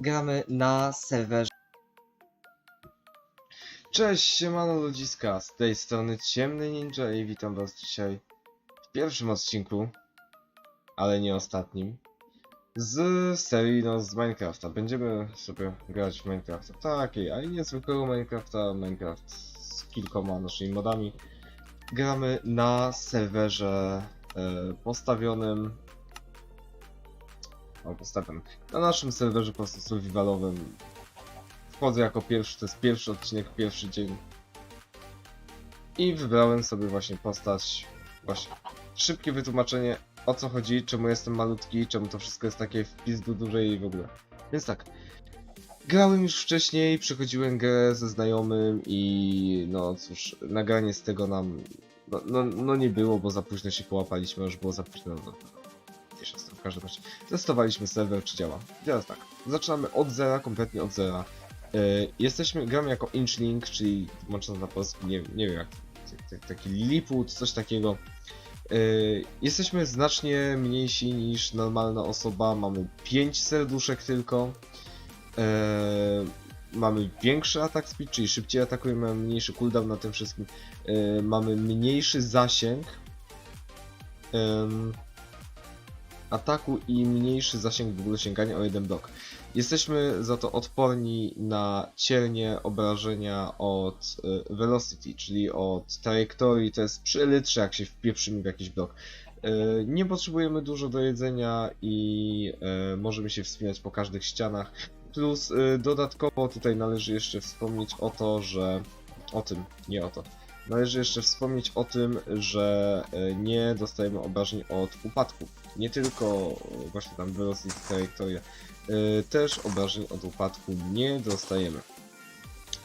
gramy na serwerze. Cześć, siemano ludziska, z tej strony Ciemny Ninja i witam was dzisiaj w pierwszym odcinku, ale nie ostatnim, z serii no z Minecrafta. Będziemy sobie grać w Minecrafta takiej, ale niezwykłego Minecrafta, Minecraft z kilkoma naszymi modami. Gramy na serwerze e, postawionym o, postawionym na naszym serwerze po prostu survivalowym wchodzę jako pierwszy, to jest pierwszy odcinek, pierwszy dzień. I wybrałem sobie właśnie postać, właśnie szybkie wytłumaczenie o co chodzi, czemu jestem malutki, czemu to wszystko jest takie w pizdu duże i w ogóle. Więc tak, grałem już wcześniej, przechodziłem grę ze znajomym i no cóż, nagranie z tego nam, no, no, no nie było, bo za późno się połapaliśmy, już było za późno. Każdym razie. Testowaliśmy serwer, czy działa. Teraz tak, zaczynamy od zera, kompletnie od zera. Yy, jesteśmy, gramy jako Inchling, czyli tłumacząc na polski, nie, nie wiem jak, tak- tak- taki Lilliput, coś takiego. Yy, jesteśmy znacznie mniejsi niż normalna osoba, mamy 5 serduszek tylko. Yy, mamy większy atak speed, czyli szybciej atakujemy, mamy mniejszy cooldown na tym wszystkim. Mamy mniejszy zasięg ataku i mniejszy zasięg w ogóle sięgania o jeden blok. Jesteśmy za to odporni na cielnie obrażenia od y, velocity, czyli od trajektorii, to jest przy elytrze, jak się wpieprzymy w jakiś blok. Y, nie potrzebujemy dużo do jedzenia i y, możemy się wspinać po każdych ścianach. Plus y, dodatkowo tutaj należy jeszcze wspomnieć o to, że... o tym, nie o to. Należy jeszcze wspomnieć o tym, że nie dostajemy obrażeń od upadków. Nie tylko y, właśnie tam velocity, trajektoria. Y, też obrażeń od upadku nie dostajemy.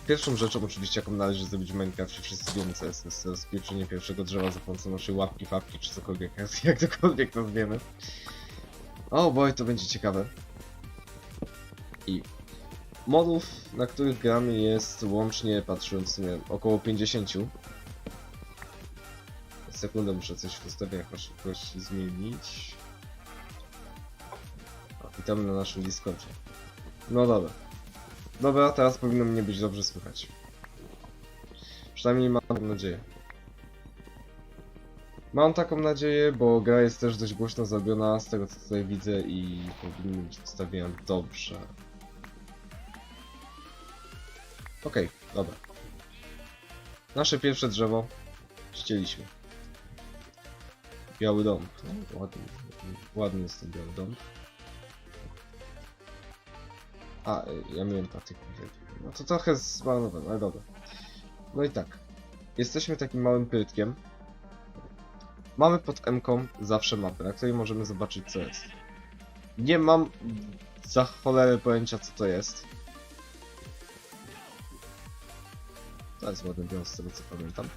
Pierwszą rzeczą oczywiście jaką należy zrobić w Minecrafcie, wszyscy wiemy co jest, jest rozpieczenie pierwszego drzewa za pomocą naszej łapki, fapki czy cokolwiek, jak tokolwiek nazwiemy. O boy, to będzie ciekawe. I modów, na których gramy jest łącznie, patrząc w sumie, około 50. Sekundę, muszę coś w ustawieniach na szybkość zmienić. Witamy na naszym Discordzie. No dobra. Dobra, teraz powinno mnie być dobrze słychać. Przynajmniej mam nadzieję. Mam taką nadzieję, bo gra jest też dość głośno zrobiona, z tego co tutaj widzę i powinny być ustawienia dobrze. Okej, dobra. Nasze pierwsze drzewo ścieliśmy. Biały dom. No, ładny, ładny jest ten biały dom. A, y, ja miałem patyk. No to trochę zmarnowałem, ale dobra. No i tak. Jesteśmy takim małym pytkiem. Mamy pod M zawsze mapę, na której możemy zobaczyć co jest. Nie mam za cholerę pojęcia co to jest. To jest ładny bios z tego co pamiętam.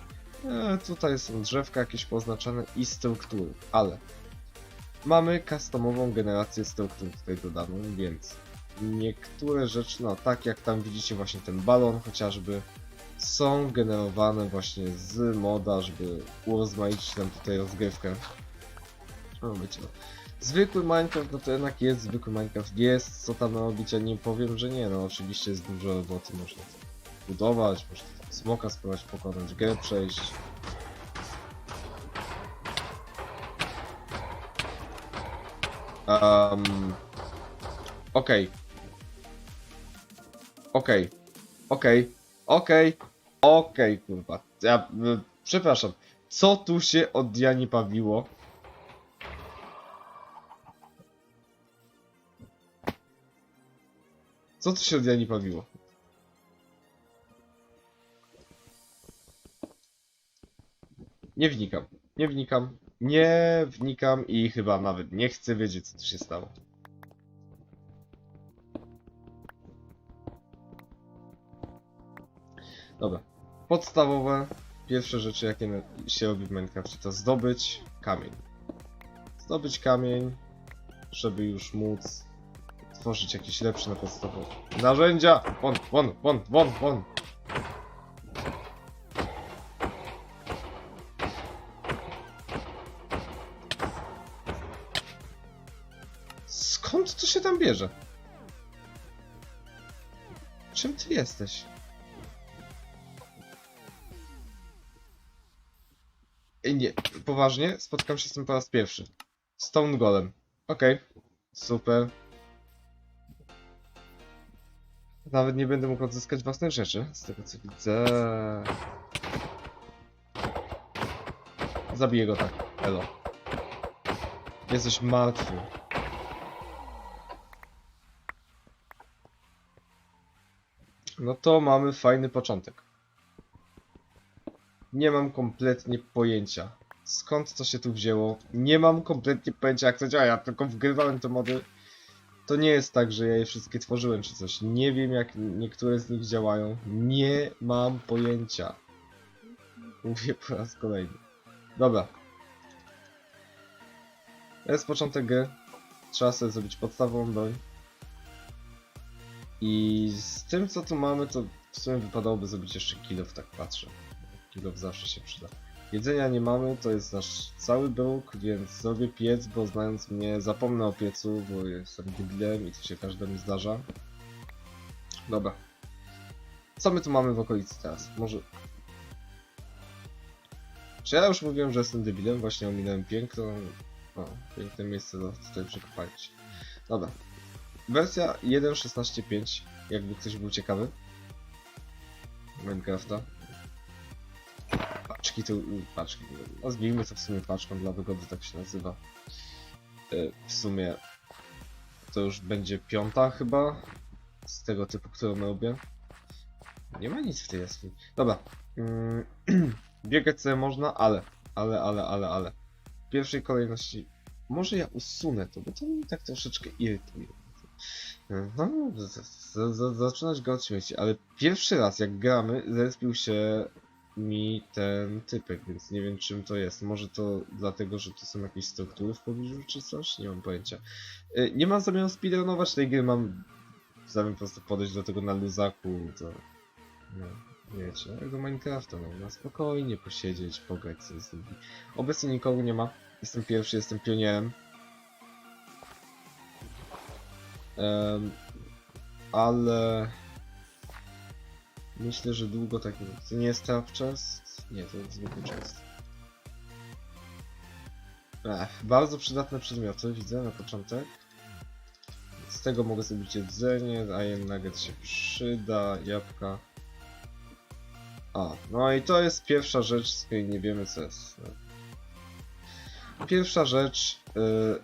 E, tutaj są drzewka jakieś poznaczone i struktury, ale mamy customową generację struktur tutaj dodaną, więc niektóre rzeczy, no tak jak tam widzicie właśnie ten balon chociażby, są generowane właśnie z moda, żeby urozmaicić nam tutaj rozgrywkę. No wiecie, no. Zwykły Minecraft, no to jednak jest zwykły Minecraft, jest co tam robić, ja nie powiem, że nie, no oczywiście jest dużo roboty, można budować, można smoka spróbować pokonać, grę przejść. Um, Okej. Okej. Okej. Okej. Okej, kurwa. Ja... y, Przepraszam. Co tu się od Jani pawiło? Co tu się od Jani pawiło? Nie wnikam. Nie wnikam. Nie wnikam i chyba nawet nie chcę wiedzieć, co tu się stało. Dobra. Podstawowe, pierwsze rzeczy, jakie się robi w Minecrafcie, to zdobyć kamień. Zdobyć kamień, żeby już móc tworzyć jakieś lepsze na podstawowe narzędzia. Won, won, won, won, won. Skąd to się tam bierze? Czym ty jesteś? Ej, nie, poważnie? Spotkam się z tym po raz pierwszy. Stone Golem. Okej, super. Nawet nie będę mógł odzyskać własnych rzeczy, z tego co widzę. Zabiję go tak, elo. Jesteś martwy. No to mamy fajny początek. Nie mam kompletnie pojęcia. Skąd to się tu wzięło? Nie mam kompletnie pojęcia jak to działa. Ja tylko wgrywałem te mody. To nie jest tak, że ja je wszystkie tworzyłem czy coś. Nie wiem jak niektóre z nich działają. Nie mam pojęcia. Mówię po raz kolejny. Dobra. Jest początek gry. Trzeba sobie zrobić podstawową broń. I z tym co tu mamy, to w sumie wypadałoby zrobić jeszcze kilof, tak patrzę. Kilof zawsze się przyda. Jedzenia nie mamy, to jest nasz cały bruk, więc zrobię piec, bo znając mnie zapomnę o piecu, bo jestem debilem i to się każdemu zdarza. Dobra. Co my tu mamy w okolicy teraz? Może... Czy ja już mówiłem, że jestem debilem? Właśnie ominąłem piękną... O, piękne miejsce do tutaj przekopać. Dobra. Wersja 1.16.5, jakby ktoś był ciekawy. Minecrafta. Paczki tu, paczki, nazwijmy to w sumie paczką dla wygody, tak się nazywa. Y, W sumie to już będzie piąta chyba z tego typu, którą robię. Nie ma nic w tej jaskini. Dobra. Mm, Biegać sobie można, ale, ale, ale, ale, ale. W pierwszej kolejności może ja usunę to, bo to mnie tak troszeczkę irytuje. No, zaczynać go od śmieci, ale pierwszy raz jak gramy, zespił się mi ten typek, więc nie wiem czym to jest. Może to dlatego, że to są jakieś struktury w pobliżu czy coś? Nie mam pojęcia. Y, Nie mam zamiaru speedrunować tej gry, mam zamiar po prostu podejść do tego na luzaku, to... No, wiecie, jak do Minecrafta, no, na spokojnie posiedzieć, pograć sobie z ludźmi. Obecnie nikogo nie ma, jestem pierwszy, jestem pionierem. Em, ale... Myślę, że długo tak nie To nie jest chest? Nie, to jest zwykły chest. Ech, bardzo przydatne przedmioty widzę na początek. Z tego mogę zrobić jedzenie, Iron Nugget się przyda, jabłka. A, no i to jest pierwsza rzecz, z której nie wiemy co jest. Pierwsza rzecz y,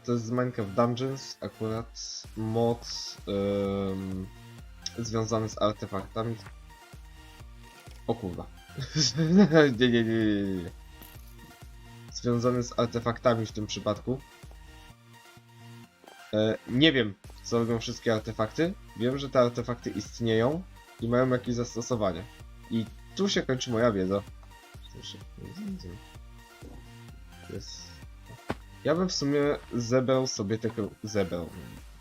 to jest z Minecraft Dungeons, akurat mod ym, związany z artefaktami. O kurwa. nie, nie, nie, nie, nie. Związany z artefaktami w tym przypadku. E, nie wiem, co robią wszystkie artefakty. Wiem, że te artefakty istnieją i mają jakieś zastosowanie. I tu się kończy moja wiedza. Się- Jest. Ja bym w sumie zebrał sobie kró- zebrał.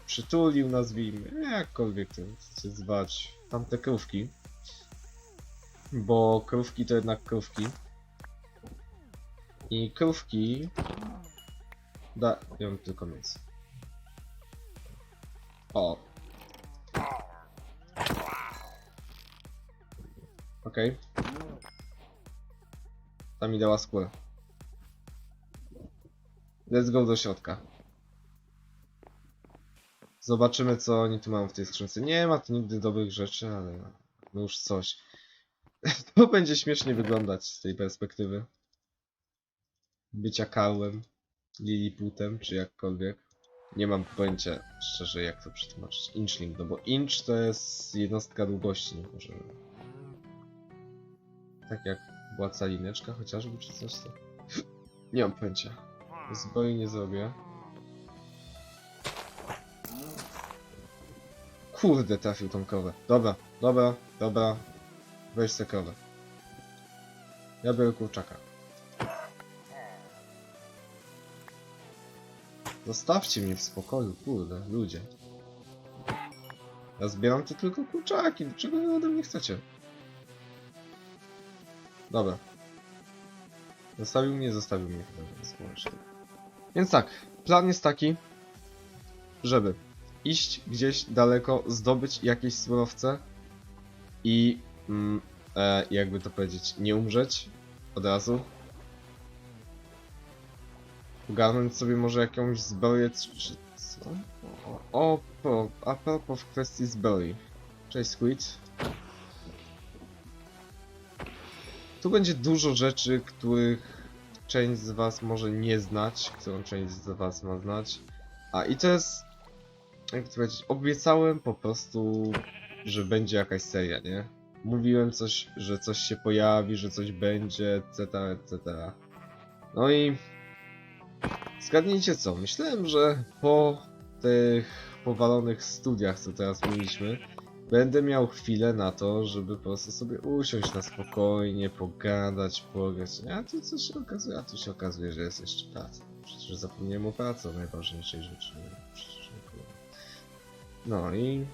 Przytulił, nazwijmy, jakkolwiek to chcecie zwać, tamte krówki. Bo krówki to jednak krówki. I krówki dają tylko mięso. O. Okej. Ta mi dała skórę. Let's go do środka. Zobaczymy co oni tu mają w tej skrzynce. Nie ma tu nigdy dobrych rzeczy, ale no już coś. To będzie śmiesznie wyglądać z tej perspektywy. Bycia Karłem, Liliputem, czy jakkolwiek. Nie mam pojęcia szczerze jak to przetłumaczyć. Inchling, no bo inch to jest jednostka długości, może. Tak jak władca lineczka chociażby, czy coś to. Nie mam pojęcia. Zbroi nie zrobię. Kurde, trafił tą krowę. Dobra, dobra, dobra. Weź krowę. Ja biorę kurczaka. Zostawcie mnie w spokoju, kurde, ludzie. Ja zbieram tu tylko kurczaki, czego wy ode mnie chcecie? Dobra. Zostawił mnie, zostawił mnie więc. Więc tak, plan jest taki, żeby iść gdzieś daleko, zdobyć jakieś surowce i mm, e, jakby to powiedzieć, nie umrzeć od razu. Ogarnąć sobie może jakąś zbroję czy co? O, o, a propos w kwestii zbroi. Cześć Squid. Tu będzie dużo rzeczy, których część z was może nie znać, którą część z was ma znać. A i to jest, jak to powiedzieć, obiecałem po prostu, że będzie jakaś seria, nie? Mówiłem coś, że coś się pojawi, że coś będzie, etc., etc. No i zgadnijcie co, myślałem, że po tych powalonych studiach, co teraz mieliśmy, będę miał chwilę na to, żeby po prostu sobie usiąść na spokojnie, pogadać, pograć. A tu co się okazuje? A tu się okazuje, że jest jeszcze praca. Przecież zapomniałem o pracy, o najważniejszej rzeczy. No i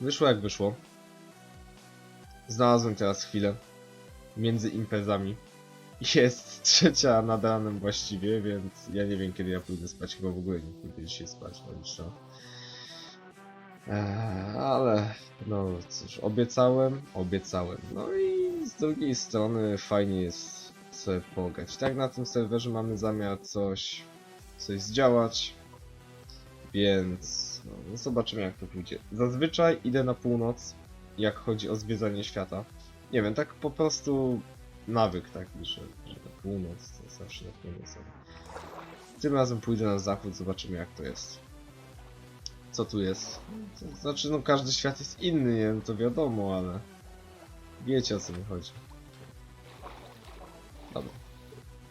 wyszło jak wyszło. Znalazłem teraz chwilę między imprezami. Jest trzecia nad ranem właściwie, więc ja nie wiem kiedy ja pójdę spać. Chyba w ogóle nie pójdę dzisiaj spać, no co. Eee, ale no cóż, obiecałem, obiecałem. No i z drugiej strony fajnie jest sobie pograć. Tak na tym serwerze mamy zamiar coś, coś zdziałać, więc no zobaczymy jak to pójdzie. Zazwyczaj idę na północ, jak chodzi o zwiedzanie świata. Nie wiem, tak po prostu nawyk taki, że, że na północ to zawsze na północ. Tym razem pójdę na zachód, zobaczymy jak to jest co tu jest. Znaczy, no każdy świat jest inny, nie wiem, to wiadomo, ale wiecie o co mi chodzi. Dobra.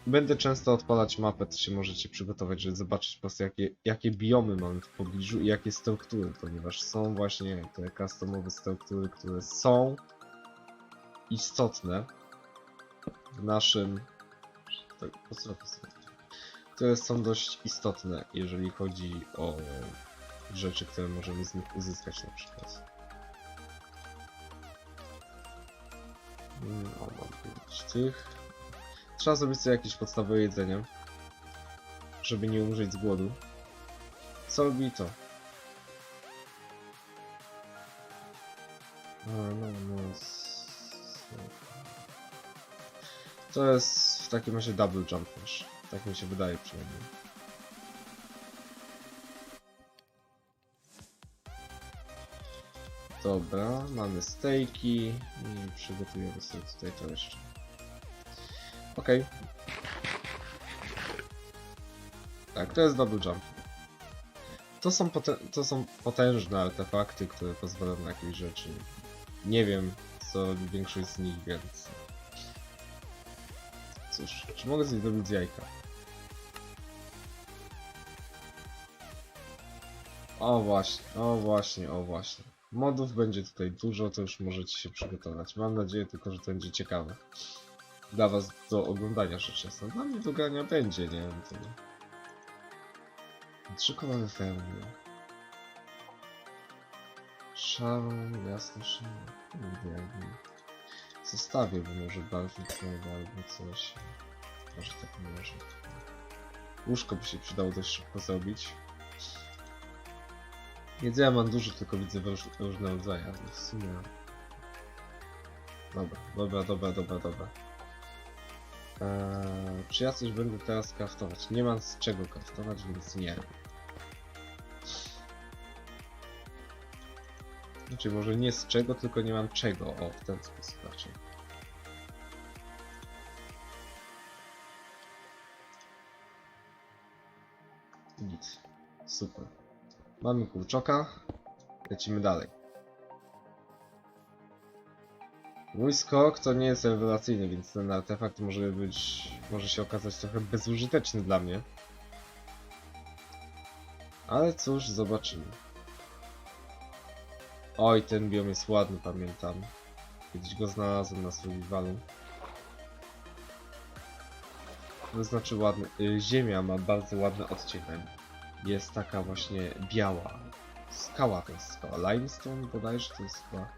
Będę często odpalać mapę, to się możecie przygotować, żeby zobaczyć po prostu jakie, jakie biomy mamy w pobliżu i jakie struktury, ponieważ są właśnie te customowe struktury, które są istotne w naszym... Tak? Które są dość istotne, jeżeli chodzi o rzeczy, które możemy z nich uzyskać na przykład. Mm, O, mam tych. Trzeba zrobić sobie jakieś podstawowe jedzenie, żeby nie umrzeć z głodu. Co robi to? No, no. s- To jest w takim razie double jump też. Tak mi się wydaje przynajmniej. Dobra, mamy stejki i przygotujemy sobie tutaj to jeszcze. Okej. Tak, to jest double jump. To są, to są potężne artefakty, które pozwalają na jakieś rzeczy. Nie wiem, co większość z nich, więc... Cóż, czy mogę coś zrobić z jajka? O właśnie, o właśnie, o właśnie. Modów będzie tutaj dużo, to już możecie się przygotować. Mam nadzieję tylko, że to będzie ciekawe. Dla was do oglądania rzecz jasna. Dla do grania będzie, nie wiem. To... Kolory pełne. Szarą, jasno szarą. Jakby... Zostawię, bo może barwnik albo coś. Może tak może. Łóżko by się przydało dość szybko zrobić. Jedzenia mam dużo, tylko widzę róż, różne rodzaje, ale w sumie... Dobra, dobra, dobra, dobra, dobra. Eee, czy ja coś będę teraz kraftować? Nie mam z czego kraftować, więc nie. Znaczy, może nie z czego, tylko nie mam czego. O, w ten sposób raczej. Nic. Super. Mamy kurczoka. Lecimy dalej. Mój skok to nie jest rewelacyjny, więc ten artefakt może być, może się okazać trochę bezużyteczny dla mnie. Ale cóż, zobaczymy. Oj, ten biom jest ładny, pamiętam. Kiedyś go znalazłem na survivalu. To znaczy ładny. y, Ziemia ma bardzo ładny odcień jest taka właśnie biała. Skała to jest skała. Limestone bodajże to jest chyba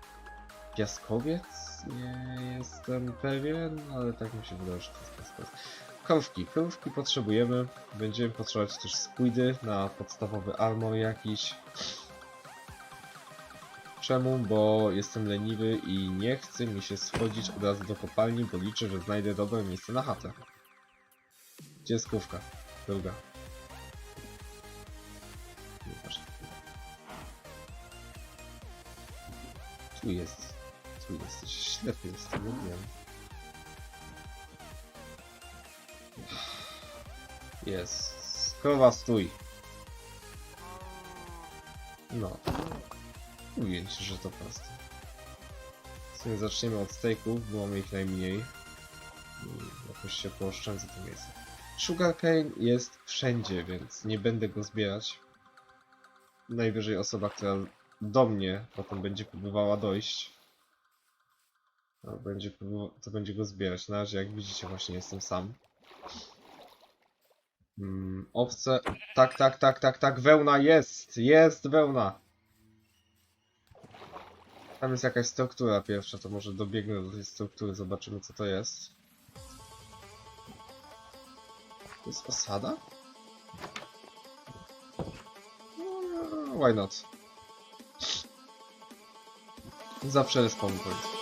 piaskowiec? Nie jestem pewien, ale tak mi się wydaje, że to jest piaskowiec. Krówki. Krówki potrzebujemy. Będziemy potrzebować też squidy na podstawowy armor jakiś. Czemu? Bo jestem leniwy i nie chce mi się schodzić od razu do kopalni, bo liczę, że znajdę dobre miejsce na chatę. Gdzie jest krówka? Druga. Tu jest. Tu jesteś. Ślepy jestem, nie wiem. Jest. Krowa stój. No. Mówię ci, że to proste. W sumie zaczniemy od steaków, bo mamy ich najmniej. I jakoś się pooszczędzę to miejsce. Sugarcane jest wszędzie, więc nie będę go zbierać. Najwyżej osoba, która do mnie potem będzie próbowała dojść, będzie, to będzie go zbierać. Na razie, jak widzicie, właśnie jestem sam. Mm, owce. Tak, tak, tak, tak, tak. Wełna jest! Jest wełna! Tam jest jakaś struktura pierwsza, to może dobiegnę do tej struktury, zobaczymy co to jest. To jest osada? No, Why not? Zawsze jest point.